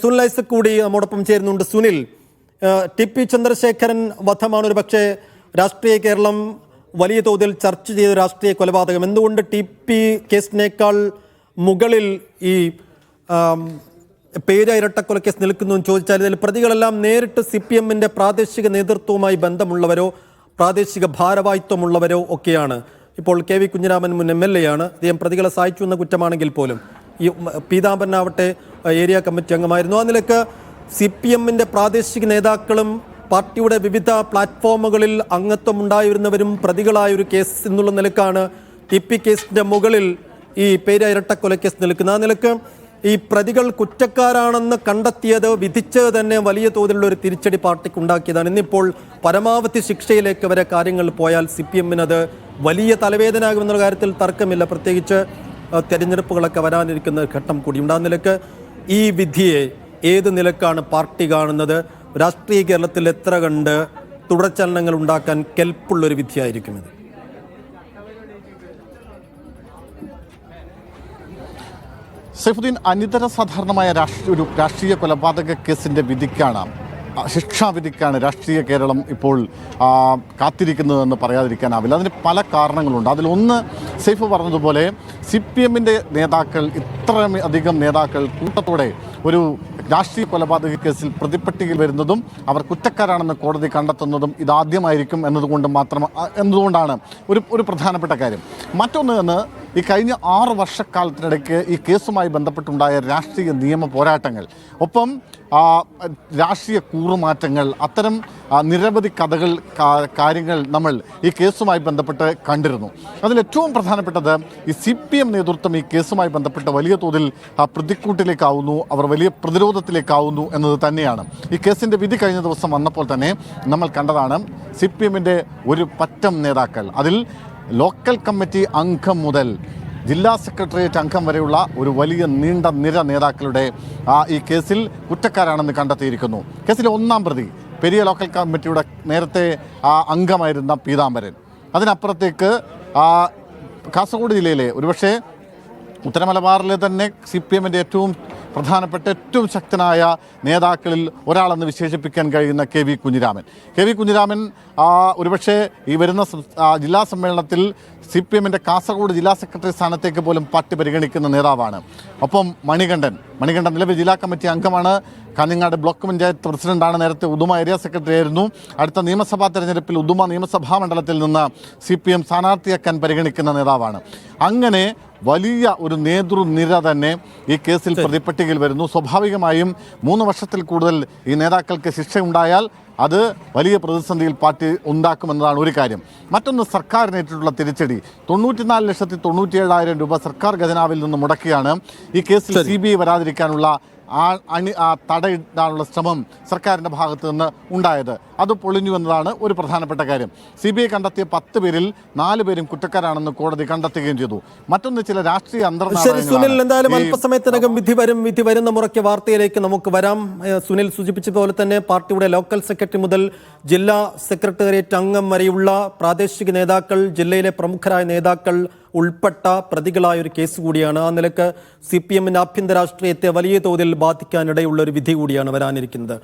സുനിൽ ഐസക് കൂടി നമ്മോടൊപ്പം ചേരുന്നുണ്ട്. സുനിൽ ടി പി ചന്ദ്രശേഖരൻ വധമാണ് ഒരു പക്ഷേ രാഷ്ട്രീയ കേരളം വലിയ തോതിൽ ചർച്ച ചെയ്ത രാഷ്ട്രീയ കൊലപാതകം. എന്തുകൊണ്ട് ടി പി കേസിനേക്കാൾ മുകളിൽ ഈ പേര് ഇരട്ടക്കൊല കേസ് നിൽക്കുന്നു എന്ന് ചോദിച്ചാൽ ഇതിൽ പ്രതികളെല്ലാം നേരിട്ട് സി പി എമ്മിന്റെ പ്രാദേശിക നേതൃത്വവുമായി ബന്ധമുള്ളവരോ പ്രാദേശിക ഭാരവാഹിത്വമുള്ളവരോ ഒക്കെയാണ്. ഇപ്പോൾ കെ വി കുഞ്ഞിരാമൻ മുൻ എം എൽ എ ആണ്. അദ്ദേഹം പ്രതികളെ സഹായിച്ചു എന്ന കുറ്റമാണെങ്കിൽ പോലും ഈ പീതാംബരനാവട്ടെ ഏരിയ കമ്മിറ്റി അംഗമായിരുന്നു. ആ നിലയ്ക്ക് സി പി എമ്മിന്റെ പ്രാദേശിക നേതാക്കളും പാർട്ടിയുടെ വിവിധ പ്ലാറ്റ്ഫോമുകളിൽ അംഗത്വം ഉണ്ടായിരുന്നവരും പ്രതികളായ ഒരു കേസ് എന്നുള്ള നിലക്കാണ് ടി പി കേസിന്റെ മുകളിൽ ഈ പേര ഇരട്ടക്കൊലക്കേസ് നിൽക്കുന്നത്. ആ നിലയ്ക്ക് ഈ പ്രതികൾ കുറ്റക്കാരാണെന്ന് കണ്ടെത്തിയത് വിധിച്ചത് തന്നെ വലിയ തോതിലുള്ള ഒരു തിരിച്ചടി പാർട്ടിക്ക് ഉണ്ടാക്കിയതാണ്. ഇന്നിപ്പോൾ പരമാവധി ശിക്ഷയിലേക്ക് വരെ കാര്യങ്ങൾ പോയാൽ സി പി എമ്മിനത് വലിയ തലവേദനയാകുമെന്നുള്ള കാര്യത്തിൽ തർക്കമില്ല. പ്രത്യേകിച്ച് തെരഞ്ഞെടുപ്പുകളൊക്കെ വരാനിരിക്കുന്ന ഘട്ടം കൂടിയുണ്ട്. ആ നിലയ്ക്ക് ഈ വിധിയെ ഏത് നിലക്കാണ് പാർട്ടി കാണുന്നത്? രാഷ്ട്രീയ കേരളത്തിൽ എത്ര കണ്ട് തുടർചലനങ്ങൾ ഉണ്ടാക്കാൻ കെൽപ്പുള്ള ഒരു വിധിയായിരിക്കും ഇത്? സൈഫുദ്ദീൻ അനിതര സാധാരണമായ രാഷ്ട്രീയ ഒരു രാഷ്ട്രീയ കൊലപാതക കേസിന്റെ വിധിക്കാണ് ശിക്ഷാവിധിക്കാണ് രാഷ്ട്രീയ കേരളം ഇപ്പോൾ കാത്തിരിക്കുന്നതെന്ന് പറയാതിരിക്കാനാവില്ല. അതിന് പല കാരണങ്ങളുണ്ട്. അതിലൊന്ന് സെയ്ഫ് പറഞ്ഞതുപോലെ സി പി എമ്മിന്റെ നേതാക്കൾ ഇത്രയും അധികം നേതാക്കൾ കൂട്ടത്തോടെ ഒരു രാഷ്ട്രീയ കൊലപാതക കേസിൽ പ്രതിപ്പട്ടികയിൽ വരുന്നതും അവർ കുറ്റക്കാരാണെന്ന് കോടതി കണ്ടെത്തുന്നതും ഇതാദ്യമായിരിക്കും എന്നതുകൊണ്ട് മാത്രം എന്നതുകൊണ്ടാണ് ഒരു ഒരു പ്രധാനപ്പെട്ട കാര്യം. മറ്റൊന്ന് എന്ന് ഈ കഴിഞ്ഞ ആറ് വർഷക്കാലത്തിനിടയ്ക്ക് ഈ കേസുമായി ബന്ധപ്പെട്ടുണ്ടായ രാഷ്ട്രീയ നിയമ പോരാട്ടങ്ങൾ ഒപ്പം രാഷ്ട്രീയ കൂറുമാറ്റങ്ങൾ അത്തരം നിരവധി കഥകൾ കാര്യങ്ങൾ നമ്മൾ ഈ കേസുമായി ബന്ധപ്പെട്ട് കണ്ടിരുന്നു. അതിൽ ഏറ്റവും പ്രധാനപ്പെട്ടത് ഈ സി പി എം നേതൃത്വം ഈ കേസുമായി ബന്ധപ്പെട്ട് വലിയ തോതിൽ പ്രതിക്കൂട്ടിലേക്കാവുന്നു അവർ വലിയ പ്രതിരോധത്തിലേക്കാവുന്നു എന്നത് തന്നെയാണ്. ഈ കേസിന്റെ വിധി കഴിഞ്ഞ ദിവസം വന്നപ്പോൾ തന്നെ നമ്മൾ കണ്ടതാണ് സി പി എമ്മിന്റെ ഒരു പറ്റം നേതാക്കൾ. അതിൽ ലോക്കൽ കമ്മിറ്റി അംഗം മുതൽ ജില്ലാ സെക്രട്ടേറിയറ്റ് അംഗം വരെയുള്ള ഒരു വലിയ നീണ്ട നിര നേതാക്കളുടെ ഈ കേസിൽ കുറ്റക്കാരാണെന്ന് കണ്ടെത്തിയിരിക്കുന്നു. കേസിലെ ഒന്നാം പ്രതി പെരിയ ലോക്കൽ കമ്മിറ്റിയുടെ നേരത്തെ അംഗമായിരുന്ന പീതാംബരൻ. അതിനപ്പുറത്തേക്ക് കാസർഗോഡ് ജില്ലയിലെ ഒരുപക്ഷെ ഉത്തരമലബാറിലെ തന്നെ സി പി എമ്മിന്റെ ഏറ്റവും പ്രധാനപ്പെട്ട ഏറ്റവും ശക്തനായ നേതാക്കളിൽ ഒരാളെന്ന് വിശേഷിപ്പിക്കാൻ കഴിയുന്ന K V Kunhiraman. K V Kunhiraman ഒരുപക്ഷെ ഈ വരുന്ന ജില്ലാ സമ്മേളനത്തിൽ സി പി എമ്മിന്റെ കാസർഗോഡ് ജില്ലാ സെക്രട്ടറി സ്ഥാനത്തേക്ക് പോലും പാർട്ടി പരിഗണിക്കുന്ന നേതാവാണ്. ഒപ്പം മണികണ്ഠൻ മണികണ്ഠൻ നിലവിൽ ജില്ലാ കമ്മിറ്റി അംഗമാണ്. കാഞ്ഞങ്ങാട് ബ്ലോക്ക് പഞ്ചായത്ത് പ്രസിഡന്റാണ്. നേരത്തെ ഉദുമ ഏരിയ സെക്രട്ടറി ആയിരുന്നു. അടുത്ത നിയമസഭാ തെരഞ്ഞെടുപ്പിൽ ഉദുമ നിയമസഭാ മണ്ഡലത്തിൽ നിന്ന് സി പി എം സ്ഥാനാർത്ഥിയാക്കാൻ പരിഗണിക്കുന്ന നേതാവാണ്. അങ്ങനെ വലിയ ഒരു നേതൃനിര തന്നെ ഈ കേസിൽ പ്രതിപ്പട്ടികയിൽ വരുന്നു. സ്വാഭാവികമായും മൂന്ന് വർഷത്തിൽ കൂടുതൽ ഈ നേതാക്കൾക്ക് ശിക്ഷയുണ്ടായാൽ അത് വലിയ പ്രതിസന്ധിയിൽ പാർട്ടി ഉണ്ടാക്കുമെന്നതാണ് ഒരു കാര്യം. മറ്റൊന്ന് സർക്കാരിനേറ്റിട്ടുള്ള തിരിച്ചടി. തൊണ്ണൂറ്റിനാല് ലക്ഷത്തി തൊണ്ണൂറ്റിയേഴായിരം രൂപ സർക്കാർ ഖജനാവിൽ നിന്ന് മുടക്കിയാണ് ഈ കേസിൽ സി ബി ഐ വരാതിരിക്കാനുള്ള അണി ആ തടയിടാനുള്ള ശ്രമം സർക്കാരിന്റെ ഭാഗത്തു നിന്ന് ഉണ്ടായത്. അത് പൊളിഞ്ഞു എന്നതാണ് ഒരു പ്രധാനപ്പെട്ട കാര്യം. സി ബി ഐ കണ്ടെത്തിയ പത്ത് പേരിൽ നാല് പേരും കുറ്റക്കാരാണെന്ന് കോടതി കണ്ടെത്തുകയും ചെയ്തു. മറ്റൊന്ന് ചില രാഷ്ട്രീയ ശരി സുനിൽ എന്തായാലും അല്പസമയത്തിനകം വിധി വരും വിധി വരുന്ന മുറയ്ക്ക് വാർത്തയിലേക്ക് നമുക്ക് വരാം. സുനിൽ സൂചിപ്പിച്ച പോലെ തന്നെ പാർട്ടിയുടെ ലോക്കൽ സെക്രട്ടറി മുതൽ ജില്ലാ സെക്രട്ടേറിയറ്റ് അംഗം വരെയുള്ള പ്രാദേശിക നേതാക്കൾ ജില്ലയിലെ പ്രമുഖരായ നേതാക്കൾ ഉൾപ്പെട്ട പ്രതികളായ ഒരു കേസ് കൂടിയാണ്. ആ നിലയ്ക്ക് സി പി എമ്മിന് ആഭ്യന്തര രാഷ്ട്രീയത്തെ വലിയ തോതിൽ ബാധിക്കാനിടയുള്ള ഒരു വിധി കൂടിയാണ് വരാനിരിക്കുന്നത്.